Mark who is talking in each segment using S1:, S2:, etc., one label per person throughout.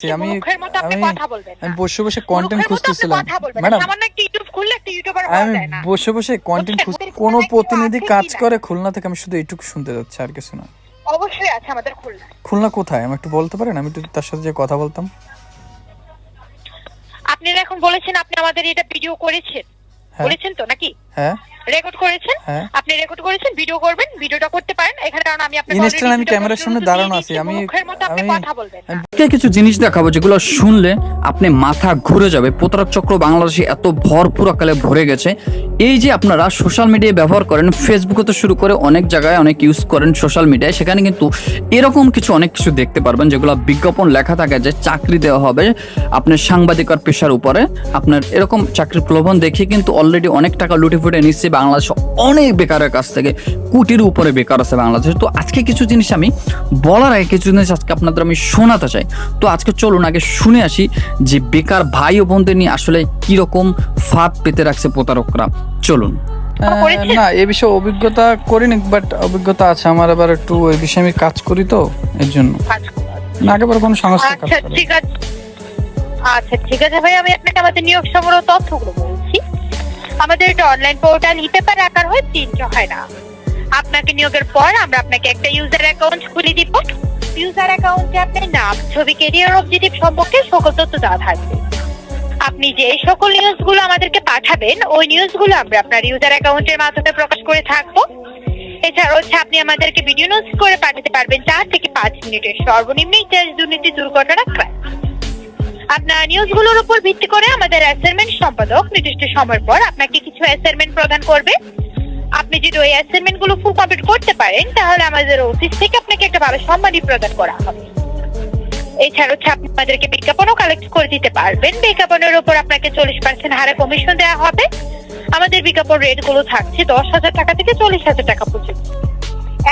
S1: আমি আমি বসে বসে কন্টেন্ট খুঁজতেছিলাম। ম্যাডাম আমি বসে বসে কন্টেন্ট খুঁজ
S2: বুঝছেন?
S1: প্রতিনিধি কাজ করে খুলনা থেকে আমি শুধু এইটুকু শুনতে যাচ্ছি আর কিছু না।
S2: অবশ্যই আছে আমাদের খুলনা।
S1: খুলনা কোথায়? আমি একটু বলতে পারেন? আমি একটু তার সাথে যে কথা বলতাম।
S2: আপনি এখন বলেছেন আপনি আমাদের এটা ভিডিও করেছেন।
S1: হ্যাঁ।
S2: বলেছেন তো নাকি?
S1: হ্যাঁ।
S2: রেকর্ড করেছেন?
S1: হ্যাঁ।
S2: আপনি রেকর্ড করেছেন ভিডিও করবেন ভিডিওটা করতে পারেন। এখানে কারণ আমি আপনাকে already
S1: আমি ক্যামেরার সামনে দাঁড়ানো আছি। আমি-
S2: কথা বলবেন
S3: কিছু জিনিস দেখাবো যেগুলো শুনলে আপনি মাথা ঘুরে যাবে। প্রতারক চক্র বাংলাদেশে এত ভরপুর আকালে ভরে গেছে। এই যে আপনারা সোশ্যাল মিডিয়ায় ব্যবহার করেন ফেসবুকে তো শুরু করে অনেক জায়গায় অনেক ইউজ করেন সোশ্যাল মিডিয়ায় সেখানে কিন্তু এরকম কিছু অনেক কিছু দেখতে পারবেন যেগুলো বিজ্ঞাপন লেখা থাকে যে চাকরি দেওয়া হবে আপনার সাংবাদিকর পেশার উপরে। আপনার এরকম চাকরির প্রলোভন দেখে কিন্তু অলরেডি অনেক টাকা লুটে ফুটে নিচ্ছে বাংলাদেশে অনেক বেকারের কাছ থেকে কোটির উপরে বেকার আছে বাংলাদেশে। তো আজকে কিছু জিনিস আমি বলার আগে কিছু জিনিস আজকে আপনাদের আমি শোনাতে চাই। তো আজকে চলুন আগে শুনে আসি যে বেকার ভাই ও বোনদের নিয়ে আসলে কীরকম ফাঁদ পেতে রাখছে প্রতারকরা। চলুন।
S1: না এ বিষয়ে অভিজ্ঞতা করিনি বাট অভিজ্ঞতা আছে। আমার আবার একটু এই বিষয়ে আমি কাজ করি তো এর জন্য।
S2: কাজ
S1: না একেবারে কোনো সংস্থা কাজ
S2: আচ্ছা ঠিক আছে। আচ্ছা ঠিক আছে ভাই আমি আপনাকে আমাদের নিয়োগ সংগ্রহ তথ্যগুলো বলছি। আমাদের এটা অনলাইন পোর্টাল ই পেপার আকার হয় প্রিন্ট হয় না। আপনাকে নিয়োগের পর আমরা আপনাকে একটা ইউজার অ্যাকাউন্ট খুলে দিব। ইউজার অ্যাকাউন্টে আপনার নাম, ছবি কেরিয়ার অবজেক্টিভ সম্পর্কে সকল তথ্য দেওয়া থাকবে। আপনি যে সকল নিউজগুলো আমাদেরকে পাঠাবেন, ওই নিউজগুলো আমরা আপনার ইউজার অ্যাকাউন্টের মাধ্যমে প্রকাশ করে থাকব। এছাড়া হচ্ছে আপনি আমাদেরকে ভিডিও নোট করে পাঠাতে পারবেন, চার থেকে পাঁচ মিনিটের সর্বনিম্ন ইতিহাস দুর্নীতি, দুর্ঘটনা ক্রাইম আপনার নিউজগুলোর উপর ভিত্তি করে আমাদের অ্যাসাইনমেন্ট সম্পাদক নির্দিষ্ট সময়ের পর আপনাকে কিছু অ্যাসাইনমেন্ট প্রদান করবে। আপনি যদি ওই অ্যাসাইনমেন্টগুলো ফুল কমপ্লিট করতে পারেন, তাহলে আমাদের অফিস থেকে আপনাকে একটা ভালো সম্মানী প্রদান করা হবে। এছাড়া হচ্ছে আপনি আমাদেরকে বিজ্ঞাপনও কালেক্ট করে দিতে পারবেন। বিজ্ঞাপনের উপর আপনাকে চল্লিশ পার্সেন্ট হারে কমিশন দেওয়া হবে। আমাদের বিজ্ঞাপন রেটগুলো থাকছে দশ হাজার টাকা থেকে চল্লিশ হাজার টাকা পর্যন্ত।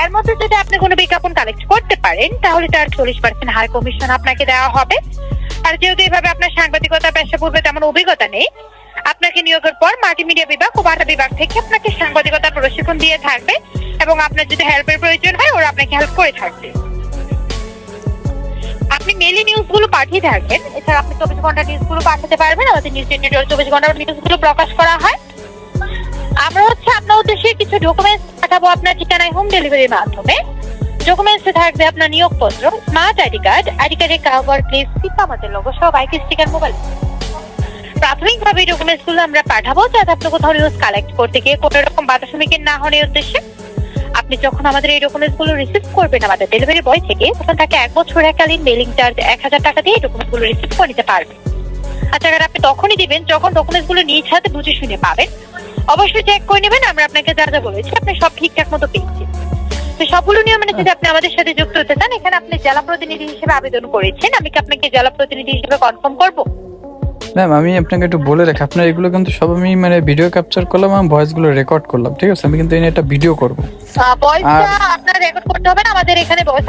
S2: এর মধ্যে যদি আপনি কোনো বিজ্ঞাপন কালেক্ট করতে পারেন, তাহলে তার চল্লিশ পার্সেন্ট হার কমিশন আপনাকে দেওয়া হবে। আর যেহেতু এইভাবে আপনার সাংবাদিকতা পেশা পূর্বে তেমন অভিজ্ঞতা নেই, আপনাকে নিয়োগের পর মাল্টিমিডিয়া বিভাগ ও বার্তা বিভাগ থেকে আপনাকে সাংবাদিকতা প্রশিক্ষণ দিয়ে থাকবে এবং আপনার যদি হেল্পের প্রয়োজন হয়, ওরা আপনাকে হেল্প করে থাকবে। আপনি মেলি নিউজগুলো পাঠিয়ে থাকবেন, এছাড়া আপনি চব্বিশ ঘণ্টা নিউজগুলো পাঠাতে পারবেন, আমাদের নিউজ টোয়েন্টি চব্বিশ ঘণ্টার নিউজগুলো প্রকাশ করা হয়। আমরা হচ্ছে আপনার উদ্দেশ্যে কিছু ডকুমেন্টস পাঠাবো আপনার ঠিকানায় হোম ডেলিভারির মাধ্যমে। ডকুমেন্টসে থাকবে আপনার নিয়োগপত্র স্মার্ট আইডি কার্ড, আইডি কার্ডের কাভার প্লেস পিতা আমাদের লোগো সহ বাইক স্টিকার মোবাইল প্রাথমিকভাবে এই ডকুমেন্টসগুলো আমরা পাঠাবো, যাতে আপনি কোথাও নিউজ কালেক্ট করতে গিয়ে কোনো রকম বাধা সম্মুখীন না হওয়ার উদ্দেশ্যে। আপনি যখন আমাদের এই ডকুমেন্টসগুলো রিসিভ করবেন, আমাদের ডেলিভারি বয় থেকে, তখন তাকে এক বছর একালীন মেলিং চার্জ এক হাজার টাকা দিয়ে ডকুমেন্টসগুলো রিসিভ করে নিতে পারবেন আর আপনি তখনই দিবেন, যখন ডকুমেন্টসগুলো নিজ হাতে বুঝে শুনে পাবেন। অবশ্যই চেক করে নেবেন, আমরা আপনাকে যা যা বলেছি, আপনি সব ঠিকঠাক মতো পেয়েছেন তো সবগুলো নিয়ম মেনে যদি আপনি আমাদের সাথে যুক্ত হতে চান এখানে আপনি জেলা প্রতিনিধি হিসেবে আবেদন করেছেন। আমি কি আপনাকে জেলা প্রতিনিধি হিসেবে কনফার্ম করব?
S1: ম্যাম আমি আপনাকে একটু বলে রাখি আপনার এগুলো কিন্তু সব আমি মানে ভিডিও ক্যাপচার করলাম এবং ভয়েসগুলো রেকর্ড করলাম ঠিক আছে? আমি কিন্তু এই একটা ভিডিও করব।
S2: ভয়েসটা আপনার রেকর্ড করতে হবে না আমাদের এখানে ভয়েস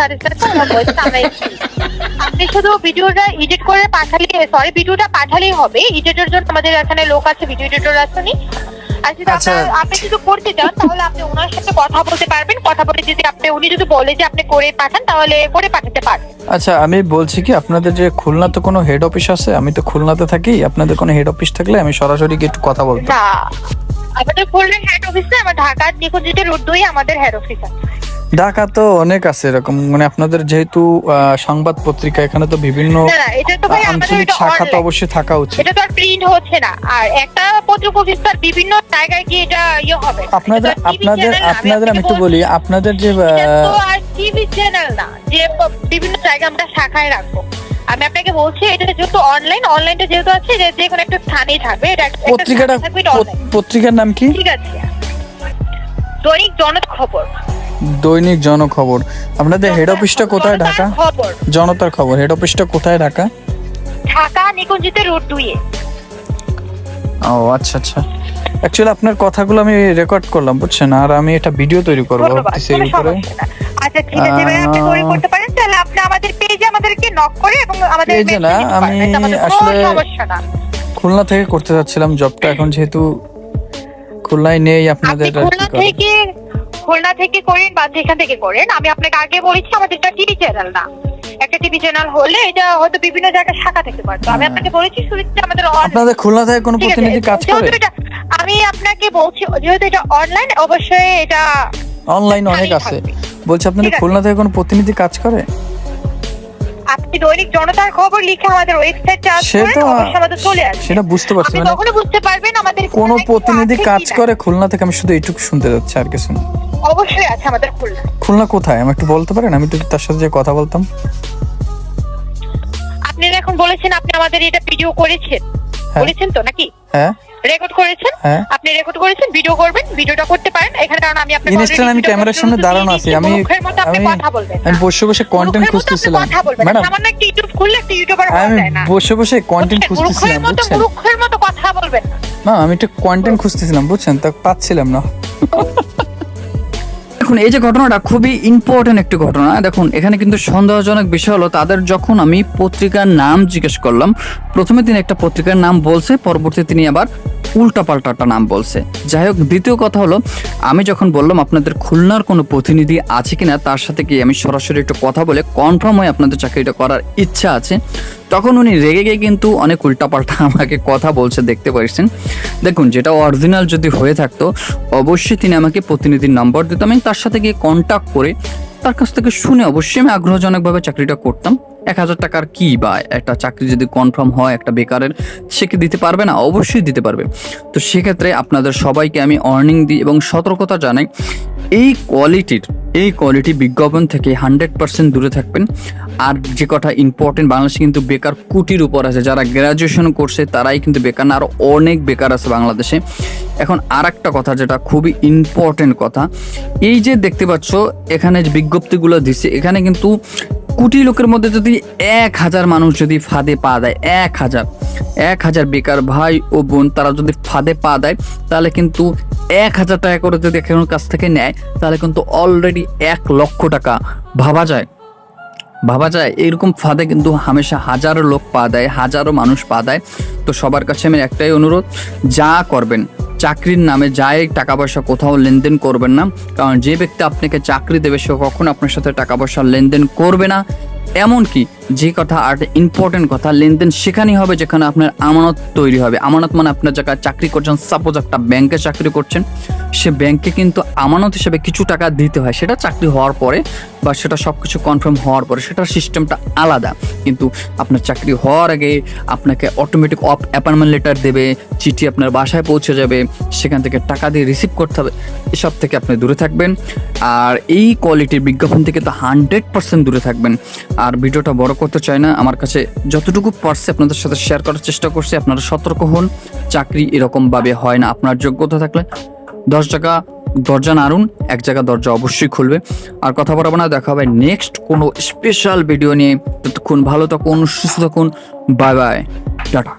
S2: ভয়েসটা আমরা আপনি শুধু ভিডিওটা এডিট করে পাঠালে সরি ভিডিওটা পাঠালেই হবে এডিটের জন্য আমাদের এখানে লোক আছে ভিডিও এডিটর আছে আর
S1: আচ্ছা।
S2: আপনি যদি করতে চান তাহলে আপনি ওনার সাথে কথা বলতে পারবেন। কথা বলে যদি আপনি উনি যদি বলে যে আপনি করে পাঠান তাহলে করে পাঠাতে পারবেন।
S1: আচ্ছা আমি বলছি কি আপনাদের যে খুলনা তো কোনো হেড অফিস আছে? আমি তো খুলনাতে থাকি আপনাদের কোনো হেড অফিস থাকলে আমি সরাসরি গিয়ে একটু কথা বলব
S2: না। আমাদের খুলনা হেড অফিস আমার ঢাকার নিকুঞ্জিতে রোড দুই আমাদের হেড অফিস আছে।
S1: ঢাকা তো অনেক আছে এরকম মানে আপনাদের যেহেতু সংবাদ পত্রিকা এখানে তো বিভিন্ন আঞ্চলিক শাখা তো অবশ্যই থাকা উচিত।
S2: এটা তো আর প্রিন্ট হচ্ছে না। আর একটা পত্রিক অফিস তো আর বিভিন্ন জায়গায় গিয়ে এটা ইয়ে হবে।
S1: আপনাদের আপনাদের আপনাদের আমি একটু বলি আপনাদের যে
S2: আর টিভি চ্যানেল না যে বিভিন্ন জায়গায় আমরা শাখায় রাখব। আমি আপনাকে বলছি এটা যেহেতু অনলাইন অনলাইনটা যেহেতু আছে যে যে কোনো একটা স্থানেই থাকবে এটা একটা- একটা
S1: পত্রিকাটা
S2: স্থানে থাকবে এটা online।
S1: পত্রিকার নাম কি?
S2: ঠিক আছে। দৈনিক জনতা খবর।
S1: দৈনিক জনখবর। আপনাদের হেড অফিসটা কোথায়
S2: জনতার
S1: ঢাকা?
S2: খবর।
S1: জনতার খবর। হেড অফিসটা কোথায় ঢাকা?
S2: ঢাকা নিকুঞ্জিতে রোড দুইয়ে।
S1: ও আচ্ছা আচ্ছা। অ্যাকচুয়ালি আপনার কথাগুলো আমি রেকর্ড করলাম বুঝছেন? আর আমি এটা ভিডিও তৈরি করব
S2: ধন্যবাদ
S1: ভাবতেছি
S2: কোনো
S1: উপরে।
S2: সমস্যা না। আচ্ছা ঠিক আছে আপনি তৈরি করতে পারেন আপনি আমাদের পেজে আমাদেরকে নক করে এবং আমাদের
S1: এ না, আমি আসলে- খুলনা থেকে করতে যাচ্ছিলাম জবটা এখন যেহেতু খুলনায় নেই আপনাদের
S2: খুলনা থেকে খুলনা থেকে করেন বা যেখান থেকে করেন আমি আপনাকে আগে বলেছি আমাদের এটা টিভি চ্যানেল না। একটা টিভি চ্যানেল হলে এটা হয়তো বিভিন্ন জায়গায় শাখা থেকে পারতো। আমি আপনাকে বলেছি শুরুতে আমাদের
S1: আপনাদের খুলনা থেকে কোনো প্রতিনিধি কাজ করে?
S2: আমি আপনাকে বলছি যেহেতু এটা অনলাইন অবশ্যই এটা
S1: অনলাইন অনেক আছে। বলছি আপনাদের খুলনা থেকে কোনো প্রতিনিধি কাজ করে?
S2: আপনি দৈনিক জনতার খবর লিখে আমাদের ওয়েবসাইট চার্জ
S1: সে
S2: করেন
S1: তো
S2: অবশ্যই আমাদের চলে আসবে।
S1: সেটা বুঝতে পারছি মানে
S2: তখনই বুঝতে পারবেন আমাদের
S1: কোনো প্রতিনিধি কাজ করে খুলনা থেকে আমি শুধু এইটুকু শুনতে যাচ্ছি আর কিছু না।
S2: অবশ্যই আছে আমাদের খুলনা।
S1: খুলনা কোথায়? আমি একটু বলতে পারেন? আমি একটু তার সাথে যে কথা বলতাম।
S2: আপনি এখন বলেছেন আপনি আমাদের এটা ভিডিও করেছেন।
S1: হ্যাঁ।
S2: করেছেন তো নাকি?
S1: হ্যাঁ।
S2: রেকর্ড করেছেন
S1: হ্যাঁ।
S2: আপনি রেকর্ড করেছেন ভিডিও করবেন ভিডিওটা করতে পারেন। এখানে কারণ আমি আপনাকে
S1: আমি ক্যামেরার সামনে দাঁড়ানো আছি। আমি
S2: কথা বলবেন
S1: আমি বসে বসে কন্টেন্ট খুঁজতেছিলাম।
S2: না।
S1: ম্যাডাম
S2: সামান্য একটা ইউটিউব খুললে একটা ইউটিউবার হওয়া যায় না।
S1: বসে বসে কন্টেন্ট? খুঁজতেছিলাম
S2: মতো
S1: বুঝছেন?
S2: মূর্খের মতো কথা বলবেন না।
S1: আমি একটু কন্টেন্ট খুঁজতেছিলাম বুঝছেন? তা পাচ্ছিলাম না।
S3: দেখুন, এই যে ঘটনাটা খুবই ইম্পর্টেন্ট একটি ঘটনা। দেখুন, এখানে কিন্তু সন্দেহজনক বিষয় হলো, তাদের যখন আমি পত্রিকার নাম জিজ্ঞেস করলাম, প্রথমে তিনি একটা পত্রিকার নাম বলছে পরবর্তী তিনি আবার উল্টাপাল্টা একটা নাম বলছে। যাই হোক, দ্বিতীয় কথা হলো, আমি যখন বললাম, আপনাদের খুলনার কোনো প্রতিনিধি আছে কিনা? তার সাথে কি আমি সরাসরি একটু কথা বলে কনফার্ম হয়ে আপনাদের চাকরিটা করার ইচ্ছা আছে? তখন উনি রেগে গিয়ে কিন্তু অনেক উল্টাপাল্টা আমাকে কথা বলছে, দেখতে পাচ্ছেন দেখুন, যেটা অরিজিনাল যদি হয়ে থাকতো, অবশ্যই তিনি আমাকে প্রতিনিধির নাম্বার দিত। আমি তার সাথে গিয়ে কন্ট্যাক্ট করে তার কাছ থেকে শুনে অবশ্যই আমি আগ্রহজনকভাবে চাকরিটা করতাম। এক হাজার টাকার কি বা একটা চাকরি যদি কনফার্ম হয় একটা বেকারের, সে কি দিতে পারবে না? অবশ্যই দিতে পারবে। তো সেক্ষেত্রে আপনাদের সবাইকে আমি অর্নিং দিই এবং সতর্কতা জানাই, এই কোয়ালিটির এই কোয়ালিটি বিজ্ঞাপন থেকে হান্ড্রেড পার্সেন্ট দূরে থাকবেন। আর যে কথা ইম্পর্টেন্ট বাংলাদেশে কিন্তু বেকার কোটির উপর আছে। যারা গ্র্যাজুয়েশন করছে, তারাই কিন্তু বেকার না আরও অনেক বেকার আছে বাংলাদেশে। এখন আর একটা কথা যেটা খুবই ইম্পর্টেন্ট কথা, এই যে দেখতে পাচ্ছ, এখানে যে বিজ্ঞপ্তিগুলো দিচ্ছে, এখানে কিন্তু কোটি লোকের মধ্যে যদি এক হাজার মানুষ যদি ফাঁদে পা দেয়, এক হাজার এক হাজার বেকার ভাই ও বোন তারা যদি ফাঁদে পা দেয়, তাহলে কিন্তু এক হাজার টাকা করে যদি এখন কাছ থেকে নেয়, তাহলে কিন্তু অলরেডি এক লক্ষ টাকা ভাবা যায়। ভাবা যায়, এরকম ফাঁদে কিন্তু হামেশা হাজারো লোক পা দেয়, হাজারো মানুষ পা দেয়। তো সবার কাছে আমি একটাই অনুরোধ, যা করবেন, চাকরির নামে যাই টাকা পয়সা কোথাও লেনদেন করবেন না, কারণ যে ব্যক্তি আপনাকে চাকরি দেবে, সে কখনো আপনার সাথে টাকা পয়সা লেনদেন করবে না। এমনকি যে কথা আর ইম্পর্টেন্ট কথা, লেনদেন সেখানেই হবে যেখানে আপনার আমানত তৈরি হবে। আমানত মানে আপনার যারা চাকরি করছেন সাপোজ একটা ব্যাংকে চাকরি করছেন, সে ব্যাংকে কিন্তু আমানত হিসেবে কিছু টাকা দিতে হয়। সেটা চাকরি হওয়ার পরে বা সেটা সব কিছু কনফার্ম হওয়ার পরে সেটার সিস্টেমটা আলাদা। কিন্তু আপনার চাকরি হওয়ার আগে আপনাকে অটোমেটিক অফ অ্যাপয়েন্টমেন্ট লেটার দেবে, চিঠি আপনার বাসায় পৌঁছে যাবে, সেখান থেকে টাকা দিয়ে রিসিভ করতে হবে, এসব থেকে আপনি দূরে থাকবেন। আর এই কোয়ালিটির বিজ্ঞাপন থেকে তো হান্ড্রেড পার্সেন্ট দূরে থাকবেন। আর ভিডিওটা বড় করতে চাই না, আমার কাছে যতটুকু পারছে আপনাদের সাথে শেয়ার করার চেষ্টা করছি, আপনারা সতর্ক হন, চাকরি এরকমভাবে হয় না, আপনার যোগ্যতা থাকলে। দশ টাকা দরজা নাড়ুন, এক জায়গা দরজা অবশ্যই খুলবে। আর কথা বলব না, দেখা হবে নেক্সট কোনো স্পেশাল ভিডিও নিয়ে। ততক্ষণ ভালো থাকুন, সুস্থ থাকুন বাই বাই টাটা।